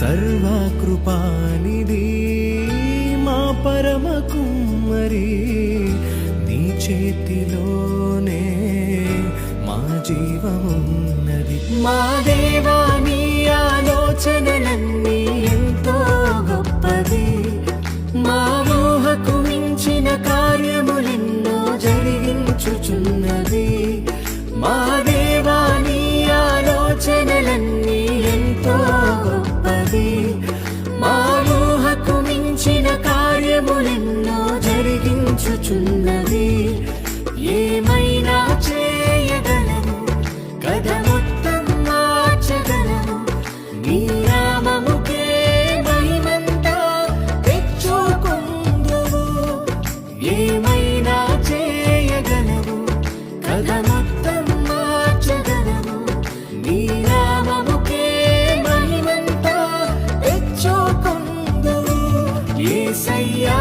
కానిది మా పరమ కుమ్మరి నీ చేతిలోనే మా జీవమున్నది. మా దేవా నీ ఆలోచనలన్నీ ఎంతో గొప్పది. మా ఊహకు మించిన కార్యము జరిగించుచున్నది ఏమైనా చేయగలము కథ మొత్తం మార్చగలము నీ నామముకే మహిమంతా తెచ్చుకుందువు. ఏమైనా చేయగలవు కథ మొత్తం మార్చగలము నీ నామముకే మహిమంతా తెచ్చుకుందువు. యేసయ్యా